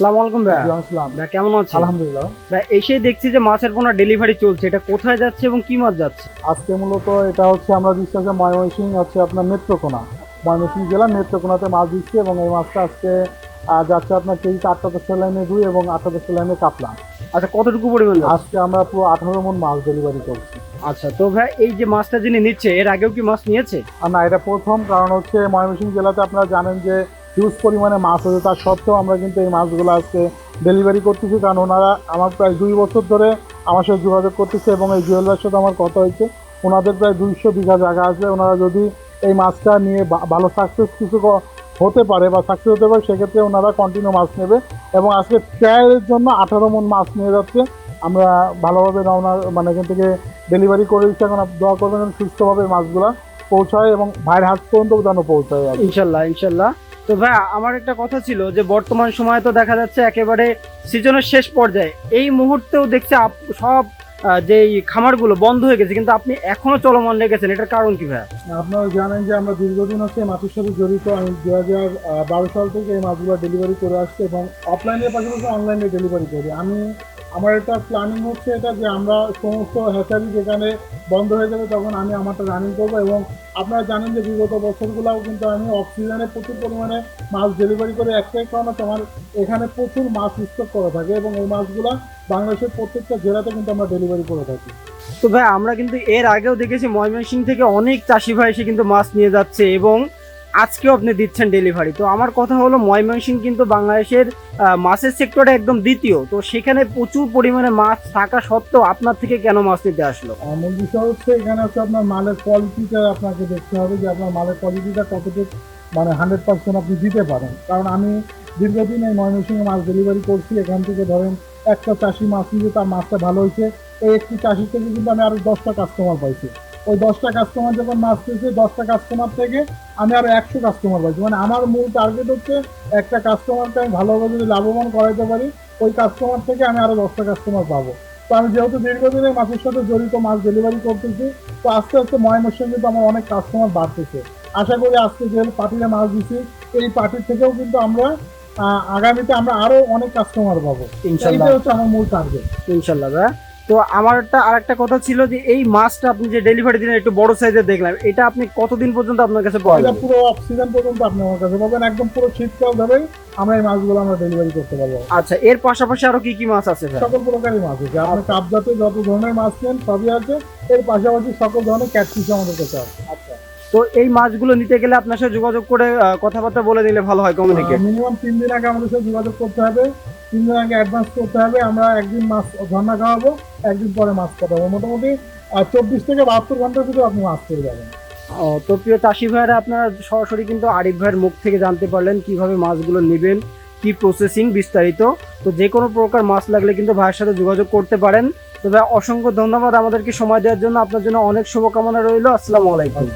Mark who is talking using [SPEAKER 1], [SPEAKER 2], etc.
[SPEAKER 1] আসসালামু আলাইকুম ভাই।
[SPEAKER 2] আসসালাম।
[SPEAKER 1] ভাই কেমন আছেন?
[SPEAKER 2] আলহামদুলিল্লাহ।
[SPEAKER 1] ভাই এসে দেখছি যে মাছের পোনা ডেলিভারি চলছে। এটা কোথায় যাচ্ছে এবং কি মাছ যাচ্ছে?
[SPEAKER 2] আজকে মূলত এটা হচ্ছে আমরা দিচ্ছি হচ্ছে ময়মনসিং হচ্ছে আপনার নেত্রকোনা। ময়মনসিং জেলা নেত্রকোনাতে মাছ দিচ্ছি এবং এই মাছটা আজকে যাচ্ছে আপনার কেজিতে আটটা দশটা লাইনে দুই এবং আটটা দশটা লাইনে কাতলা
[SPEAKER 1] আচ্ছা কতটুকু পরিমাণ
[SPEAKER 2] আজকে আমরা পুরো আঠারো মন মাছ ডেলিভারি করছি।
[SPEAKER 1] আচ্ছা তো ভাই এই যে মাছটা যিনি নিচ্ছে এর আগেও কি মাছ নিয়েছে?
[SPEAKER 2] না এটা প্রথম কারণ হচ্ছে ময়মনসিং জেলাতে আপনারা জানেন যে হিউজ পরিমাণে মাছ আছে। তার সত্ত্বেও আমরা কিন্তু এই মাছগুলো আজকে ডেলিভারি করতেছি। কারণ ওনারা আমার প্রায় দুই বছর ধরে আমার সাথে যোগাযোগ করতেছে এবং এই জুয়েলার সাথে আমার কথা হয়েছে। ওনাদের প্রায় দুইশো বিঘা জায়গা আছে। ওনারা যদি এই মাছটা নিয়ে ভালো সাকসেস কিছু হতে পারে বা সাকসেস হতে পারে, সেক্ষেত্রে ওনারা কন্টিনিউ মাছ নেবে এবং আজকে ট্রায়ালের জন্য আঠারো মন মাছ নিয়ে যাচ্ছে। আমরা ভালোভাবে রওনা মানে এখান থেকে ডেলিভারি করে দিচ্ছি। এখন দোয়া করবেন সুস্থভাবে মাছগুলো পৌঁছায় এবং ভাইয়ের হাত পর্যন্ত যেন পৌঁছায়
[SPEAKER 1] ইনশাল্লাহ ইনশাল্লাহ। তো ভাই, আমার একটা কথা ছিল যে বর্তমান সময়ে তো দেখা যাচ্ছে একেবারে সিজনের শেষ পর্যায়ে। এই মুহূর্তেও দেখছি সব যে খামারগুলো বন্ধ হয়ে গেছে, কিন্তু আপনি এখনও চলমান রেখেছেন, এটার কারণ কি ভাই?
[SPEAKER 2] আপনারা জানেন যে আমরা দীর্ঘদিন হচ্ছে মাছের সাথে জড়িত। আমি দু হাজার বারো সাল থেকে এই মাছগুলো ডেলিভারি করে আসছি এবং অফলাইনের পাশাপাশি অনলাইনে ডেলিভারি করি। আমি, আমার একটা প্ল্যানিং হচ্ছে এটা যে আমরা সমস্ত হ্যাচারি যেখানে বন্ধ হয়ে যাবে, তখন আমি আমারটা রানিং করব এবং আপনারা জানেন যে বিগত বছরগুলোও কিন্তু আমি অক্সিজেনে সিজনে প্রচুর পরিমাণে মাছ ডেলিভারি করে একটাই কারণে তোমার এখানে প্রচুর মাছ স্টক করা থাকে এবং এই মাছগুলো বাংলাদেশের প্রত্যেকটা জেলাতে কিন্তু আমরা ডেলিভারি করে থাকি।
[SPEAKER 1] তো ভাই, আমরা কিন্তু এর আগেও দেখেছি ময়মনসিং থেকে অনেক চাষি ভাই এসে কিন্তু মাছ নিয়ে যাচ্ছে এবং আজকেও আপনি দিচ্ছেন ডেলিভারি তো আমার কথা হলো ময়মনসিংহ কিন্তু বাংলাদেশের মাছের সেক্টরে একদম দ্বিতীয়। তো সেখানে প্রচুর পরিমাণে মাছ থাকা সত্ত্বেও আপনার থেকে কেন মাছ নিতে আসলো?
[SPEAKER 2] আর মূল বিষয় হচ্ছে, এখানে হচ্ছে আপনার মালের কোয়ালিটিটা আপনাকে দেখতে হবে যে আপনার মালের কোয়ালিটিটা কতটুকু মানে হান্ড্রেড পার্সেন্ট আপনি দিতে পারেন। কারণ আমি দীর্ঘদিন এই ময়মনসিংহে মাছ ডেলিভারি করছি, এখান থেকে ধরেন একটা চাষি মাছ নিয়ে তার মাছটা ভালো হয়েছে, এই একটি চাষির থেকে কিন্তু আমি আরও দশটা কাস্টমার পাইছি। ওই দশটা কাস্টমার যখন মাছ পেয়েছে দশটা কাস্টমার থেকে আমি আরও একশো কাস্টমার পাইছি। মানে আমার মূল টার্গেট হচ্ছে একটা কাস্টমারকে আমি ভালোভাবে যদি লাভবান করাইতে পারি ওই কাস্টমার থেকে আমি আরও দশটা কাস্টমার পাবো। তো আমি যেহেতু দীর্ঘদিনের মাছের সাথে জড়িত মাছ ডেলিভারি করতেছি তো আস্তে আস্তে ময়মনসিংহ কিন্তু আমার অনেক কাস্টমার বাড়তেছে। আশা করি আজকে যে পার্টিতে মাছ দিচ্ছি এই পার্টির থেকেও কিন্তু আমরা আগামীতে আমরা আরও অনেক কাস্টমার পাবো।
[SPEAKER 1] ইনশাল্লাহ।
[SPEAKER 2] হচ্ছে আমার মূল টার্গেট
[SPEAKER 1] ইনশাল্লাহ তো আমার একটা আরেকটা কথা ছিল যে এই মাছটা আপনি যে ডেলিভারি দিলেন একটু বড় সাইজের দেখলাম এটা আপনি কতদিন পর্যন্ত আপনার কাছে পাওয়া যাবে?
[SPEAKER 2] পুরো অক্সিজেন পর্যন্ত আপনি আমার কাছে পাবেন একদম পুরো শীতকাল ধরেই আমরা এই মাছগুলো আমরা ডেলিভারি করতে পারব।
[SPEAKER 1] আচ্ছা এর পাশাপাশি আরও কি কি মাছ আছে
[SPEAKER 2] সকল প্রকারই মাছ আছে আপনি কাপ জাতীয় যত ধরনের মাছ নেন সবই আছে এর পাশাপাশি সকল ধরনের ক্যাটফিশ আমাদের কাছে আছে।
[SPEAKER 1] আচ্ছা তো এই মাছগুলো নিতে গেলে আপনার সাথে যোগাযোগ করে কথাবার্তা বলে দিলে ভালো হয় কমিউনিকেট
[SPEAKER 2] মিনিমাম তিন দিন আগে আমাদের সাথে যোগাযোগ করতে হবে তিন দিন আগে অ্যাডভান্স করতে হবে, আমরা একদিন মাছ ঝর্ণা খাওয়াবো, একদিন পরে মাছ কাটাবো মোটামুটি। চব্বিশ থেকে বাহাত্তর ঘণ্টার ভিতরে আপনি মাছ পেয়ে যাবেন।
[SPEAKER 1] তো প্রিয় চাষি ভাইরা আপনারা সরাসরি কিন্তু আরিফ ভাইয়ের মুখ থেকে জানতে পারলেন কীভাবে মাছগুলো নেবেন, কি প্রসেসিং বিস্তারিত। তো যে কোনো প্রকার মাছ লাগলে কিন্তু ভাইয়ের সাথে যোগাযোগ করতে পারেন। তবে অসংখ্য ধন্যবাদ আমাদেরকে সময় দেওয়ার জন্য। আপনার জন্য অনেক শুভকামনা রইল। আসসালামু আলাইকুম।